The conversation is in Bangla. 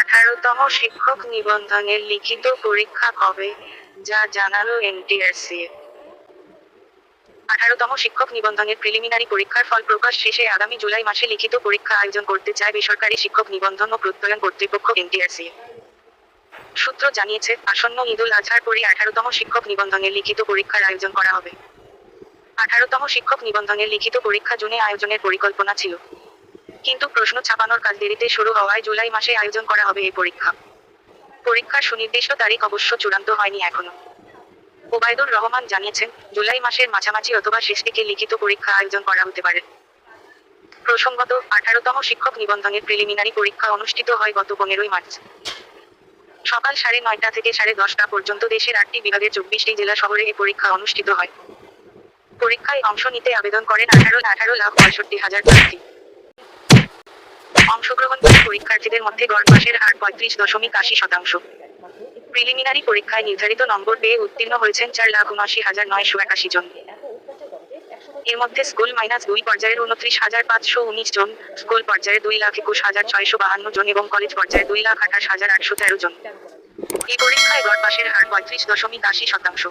আঠারোতম শিক্ষক নিবন্ধনের লিখিত পরীক্ষা কবে, যা জানালো এনটিআরসি আঠারোতম শিক্ষক নিবন্ধনের প্রিলিমিনারি পরীক্ষার ফল প্রকাশ শেষে আগামী জুলাই মাসে লিখিত পরীক্ষা আয়োজন করতে চায় বেসরকারি শিক্ষক নিবন্ধন ও প্রত্যয়ন কর্তৃপক্ষ এনটিআরসি সূত্র জানিয়েছে, আসন্ন ঈদুল আজহার পরই আঠারোতম শিক্ষক নিবন্ধনের লিখিত পরীক্ষার আয়োজন করা হবে। আঠারোতম শিক্ষক নিবন্ধনের লিখিত পরীক্ষা জুনে আয়োজনের পরিকল্পনা ছিল। কিন্তু প্রশ্ন ছাপানোর কাজ দেরিতে শুরু হওয়ায় জুলাই মাসে আয়োজন করা হবে এই পরীক্ষা। পরীক্ষার সুনির্দিষ্ট তারিখ অবশ্য চূড়ান্ত হয়নি এখনও। ওবায়দুর রহমান জানিয়েছেন, জুলাই মাসের মাঝামাঝি অথবা শেষ দিকে লিখিত পরীক্ষা আয়োজন করা হতে পারে। প্রসঙ্গত, আঠারোতম শিক্ষক নিবন্ধনের প্রিলিমিনারি পরীক্ষা অনুষ্ঠিত হয় গত পনেরোই মার্চ। সকাল সাড়ে নয়টা থেকে সাড়ে দশটা পর্যন্ত দেশের আটটি বিভাগের চব্বিশটি জেলা শহরে এই পরীক্ষা অনুষ্ঠিত হয়। পরীক্ষায় অংশ নিতে আবেদন করেন আঠারো আঠারো লাখ পঁয়ষট্টি হাজার প্রার্থী। অংশগ্রহণকারী পরীক্ষার্থীদের মধ্যে গড় পাশের হার পঁয়ত্রিশ দশমিক আশি শতাংশ। প্রিলিমিনারি পরীক্ষায় নির্ধারিত নম্বর পেয়ে উত্তীর্ণ হয়েছেন চার লাখ উনআশি হাজার নয়শো একাশি জন। এর মধ্যে স্কুল মাইনাস দুই পর্যায়ের উনত্রিশ হাজার পাঁচশো উনিশ জন, স্কুল পর্যায়ে দুই লাখ একুশ হাজার ছয়শো বাহান্ন জন এবং কলেজ পর্যায়ে দুই লাখ আঠাশ হাজার আটশো তেরো জন। এই পরীক্ষায় গড় পাশের হার পঁয়ত্রিশ দশমিক আশি শতাংশ।